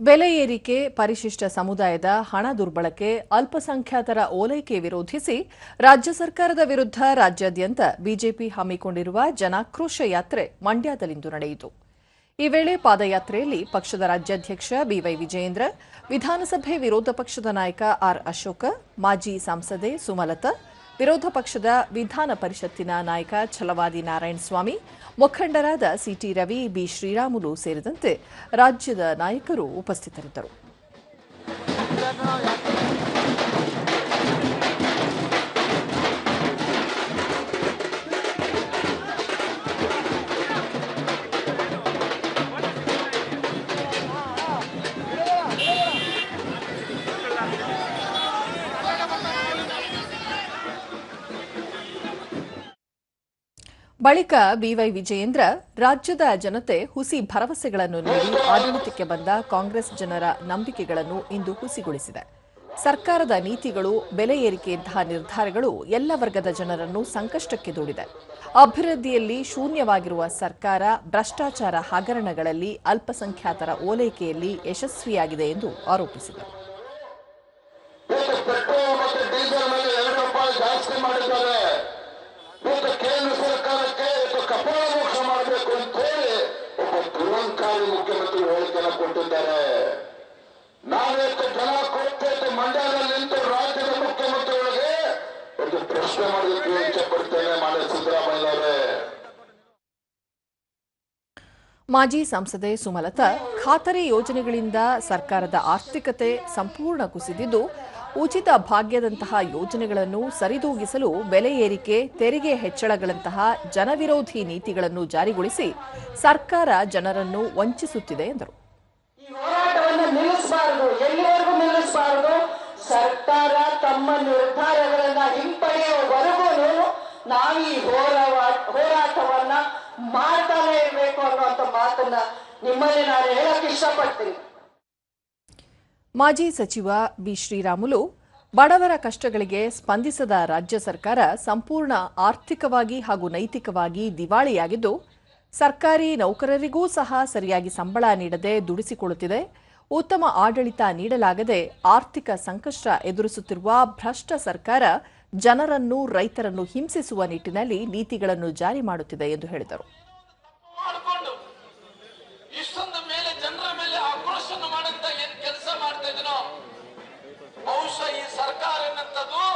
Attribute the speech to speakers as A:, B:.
A: ಬೆಲೆ ಏರಿಕೆ ಪರಿಶಿಷ್ಟ ಸಮುದಾಯದ ಹಣ ದುರ್ಬಳಕೆ ಅಲ್ಪಸಂಖ್ಯಾತರ ಓಲೈಕೆ ವಿರೋಧಿಸಿ ರಾಜ್ಯ ಸರ್ಕಾರದ ವಿರುದ್ಧ ರಾಜ್ಯಾದ್ಯಂತ ಬಿಜೆಪಿ ಹಮ್ಮಿಕೊಂಡಿರುವ ಜನಾಕ್ರೋಶ ಯಾತ್ರೆ ಮಂಡ್ಯದಲ್ಲಿಂದು ನಡೆಯಿತು. ಈ ವೇಳೆ ಪಾದಯಾತ್ರೆಯಲ್ಲಿ ಪಕ್ಷದ ರಾಜ್ಯಾಧ್ಯಕ್ಷ ಬಿವೈ ವಿಜಯೇಂದ್ರ, ವಿಧಾನಸಭೆ ವಿರೋಧ ಪಕ್ಷದ ನಾಯಕ ಆರ್ ಅಶೋಕ, ಮಾಜಿ ಸಂಸದೆ ಸುಮಲತಾ ವಿರೋಧ ಪಕ್ಷದ ವಿಧಾನ ಪರಿಷತ್ತಿನ ನಾಯಕ ಛಲವಾದಿ ನಾರಾಯಣಸ್ವಾಮಿ ಮುಖಂಡರಾದ ಸಿಟಿ ರವಿ, ಬಿ ಶ್ರೀರಾಮುಲು ಸೇರಿದಂತೆ ರಾಜ್ಯದ ನಾಯಕರು ಉಪಸ್ಥಿತರಿದ್ದರು. ಬಳಿಕ ಬಿವೈ ವಿಜಯೇಂದ್ರ ರಾಜ್ಯದ ಜನತೆ ಹುಸಿ ಭರವಸೆಗಳನ್ನು ನೀಡಿ ಆಡಳಿತಕ್ಕೆ ಬಂದ ಕಾಂಗ್ರೆಸ್ ಜನರ ನಂಬಿಕೆಗಳನ್ನು ಇಂದು ಹುಸಿಗೊಳಿಸಿದೆ. ಸರ್ಕಾರದ ನೀತಿಗಳು, ಬೆಲೆ ಏರಿಕೆಯಂತಹ ನಿರ್ಧಾರಗಳು ಎಲ್ಲ ವರ್ಗದ ಜನರನ್ನು ಸಂಕಷ್ಟಕ್ಕೆ ದೂಡಿದೆ. ಅಭಿವೃದ್ಧಿಯಲ್ಲಿ ಶೂನ್ಯವಾಗಿರುವ ಸರ್ಕಾರ ಭ್ರಷ್ಟಾಚಾರ ಹಗರಣಗಳಲ್ಲಿ ಅಲ್ಪಸಂಖ್ಯಾತರ ಓಲೈಕೆಯಲ್ಲಿ ಯಶಸ್ವಿಯಾಗಿದೆ ಎಂದು ಆರೋಪಿಸಿದರು.
B: ಜಾಸ್ತಿ ಮಾಡಿದ್ದಾರೆ. ದುರಂಕಾರಿ ಮುಖ್ಯಮಂತ್ರಿ ಹೇಳಿಕೆಯನ್ನು ಕೊಟ್ಟಿದ್ದಾರೆ. ನಾವಿವತ್ತು ಜನ ಕೊಟ್ಟು ಮಂಡ್ಯದಲ್ಲಿ ನಿಂತು ರಾಜ್ಯದ ಮುಖ್ಯಮಂತ್ರಿಗಳಿಗೆ ಒಂದು ಪ್ರಶ್ನೆ ಮಾಡೋದಕ್ಕೆ ಇಚ್ಛೆ ಪಡ್ತೇನೆ ಮಾನ್ಯ ಸಿದ್ದರಾಮಯ್ಯನವರೇ.
A: ಮಾಜಿ ಸಂಸದೆ ಸುಮಲತಾ ಖಾತರಿ ಯೋಜನೆಗಳಿಂದ ಸರ್ಕಾರದ ಆರ್ಥಿಕತೆ ಸಂಪೂರ್ಣ ಕುಸಿದಿದ್ದು ಉಚಿತ ಭಾಗ್ಯದಂತಹ ಯೋಜನೆಗಳನ್ನು ಸರಿದೂಗಿಸಲು ಬೆಲೆ ಏರಿಕೆ, ತೆರಿಗೆ ಹೆಚ್ಚಳಗಳಂತಹ ಜನವಿರೋಧಿ ನೀತಿಗಳನ್ನು ಜಾರಿಗೊಳಿಸಿ ಸರ್ಕಾರ ಜನರನ್ನು ವಂಚಿಸುತ್ತಿದೆ ಎಂದರು.
C: ಸರ್ಕಾರ ತಮ್ಮ ನಿರ್ಧಾರಗಳನ್ನ ಹಿಂಪಡೆಯುವವರೆಗೂ ನಾವು ಈ ಹೋರಾಟ ಹೋರಾಟವನ್ನ ಮಾಡ್ತಾನೆ ಇರಬೇಕು ಅನ್ನುವಂಥ ಮಾತನ್ನ ನಿಮ್ಮಲ್ಲಿ ನಾನು ಹೇಳಕ್ ಇಷ್ಟಪಡ್ತೀನಿ.
A: ಮಾಜಿ ಸಚಿವ ಬಿ ಶ್ರೀರಾಮುಲು, ಬಡವರ ಕಷ್ಟಗಳಿಗೆ ಸ್ಪಂದಿಸದ ರಾಜ್ಯ ಸರ್ಕಾರ ಸಂಪೂರ್ಣ ಆರ್ಥಿಕವಾಗಿ ಹಾಗೂ ನೈತಿಕವಾಗಿ ದಿವಾಳಿಯಾಗಿದ್ದು, ಸರ್ಕಾರಿ ನೌಕರರಿಗೂ ಸಹ ಸರಿಯಾಗಿ ಸಂಬಳ ನೀಡದೆ ದುಡಿಸಿಕೊಳ್ಳುತ್ತಿದೆ. ಉತ್ತಮ ಆಡಳಿತ ನೀಡಲಾಗದೆ ಆರ್ಥಿಕ ಸಂಕಷ್ಟ ಎದುರಿಸುತ್ತಿರುವ ಭ್ರಷ್ಟ ಸರ್ಕಾರ ಜನರನ್ನು ರೈತರನ್ನು ಹಿಂಸಿಸುವ ನಿಟ್ಟಿನಲ್ಲಿ ನೀತಿಗಳನ್ನು ಜಾರಿ ಮಾಡುತ್ತಿದೆ ಎಂದು ಹೇಳಿದರು. ننتظر